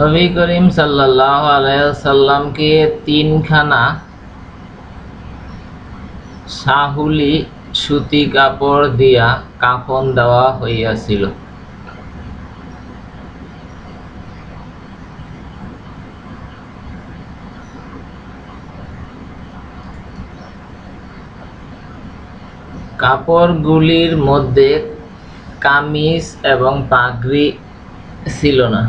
নবী করিম সাল্লাহ আলাইসাল্লামকে তিনখানা সাহুলি সুতি কাপড় দিয়া কাফন দেওয়া হইয়াছিল। কাপড়গুলির মধ্যে কামিজ এবং পাগড়ি ছিল না।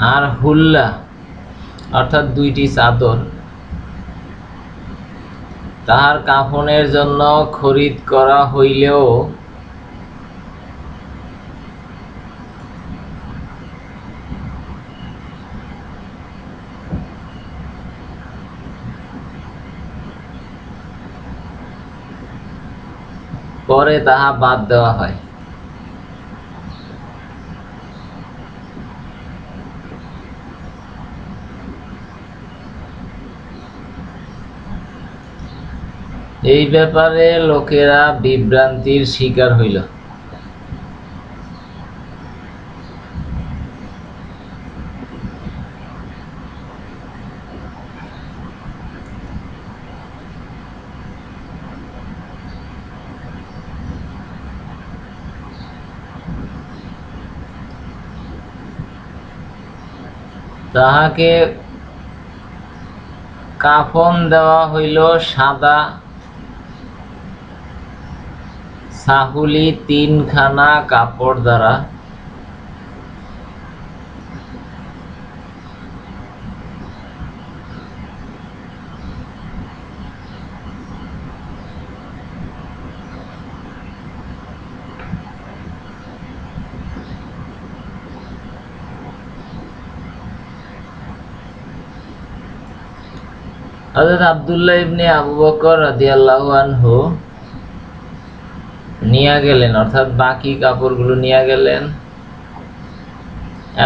আর হুল্লা, অর্থাৎ দুইটি চাদর, তাহার কাফনের জন্য খরিদ করা হইলেও পরে তাহা বাদ দেওয়া হয়। এই ব্যাপারে লোকেরা বিভ্রান্তির শিকার হইল। তাহাকে কাফন দেওয়া হইল সাদা সাহুলি তিনখানা কাপড় দ্বারা হযরত আব্দুল্লাহ ইবনে আবু বকর রাদিয়াল্লাহু আনহু নিয়ে গেলেন, অর্থাৎ বাকি কাপড়গুলো নিয়ে গেলেন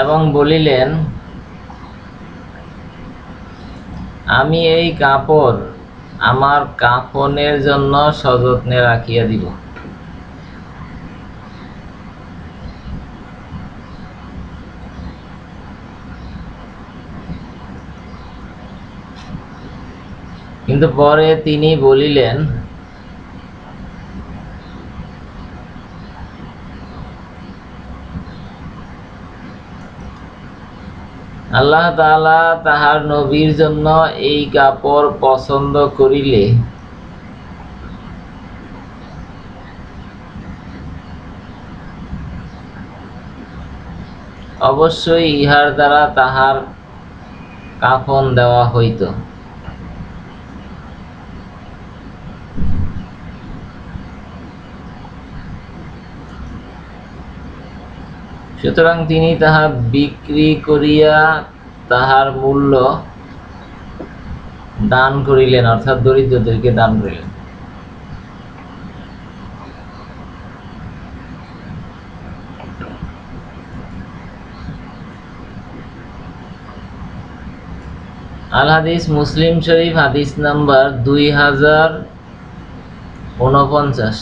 এবং বলিলেন, আমি এই কাপড় আমার কাফনের জন্য সযত্নে রাখিয়া দিব। কিন্তু পরে তিনি বলিলেন আল্লাহ তালা তাহার নবীর জন্য এই কাপড় পছন্দ করিলে। অবশ্যই ইহার দ্বারা তাহার কাফন দেওয়া হইত। সুতরাং তিনি তাহা বিক্রি করিয়া তাহার মূল্য দান করিলেন, অর্থাৎ দরিদ্রদেরকে দান করিলেন। আল হাদিস মুসলিম শরীফ হাদিস নাম্বার দুই হাজার উনপঞ্চাশ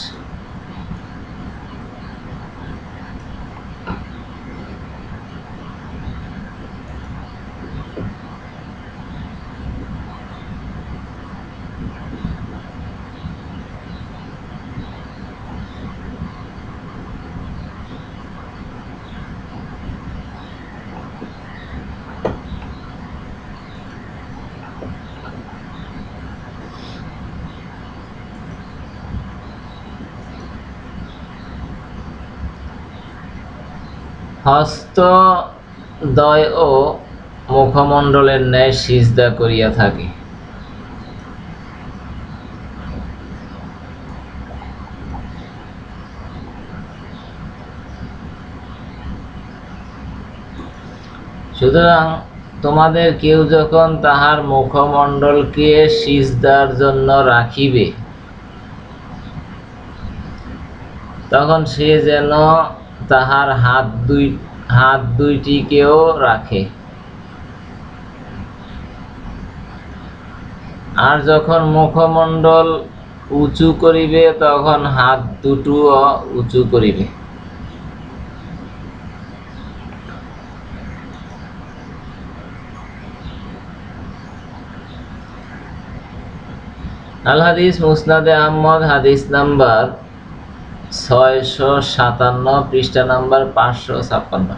হস্তদ্বয় ও মুখমণ্ডলের ন্যায় সিজদা করিয়া থাকে। সুতরাং তোমাদের কেউ যখন তাহার মুখমণ্ডলকে সিজদার জন্য রাখিবে, তখন সে যেন তাহার হাত দুই, হাত দুইটিকেও রাখে। আর যখন মুখমণ্ডল উঁচু করিবে, তখন হাত দুটোও উঁচু করিবে। আল হাদিস মুসনাদে আহমদ হাদিস নাম্বার ছয়শো সাতান্ন পৃষ্ঠা নাম্বার পাঁচশো ছাপ্পান্ন।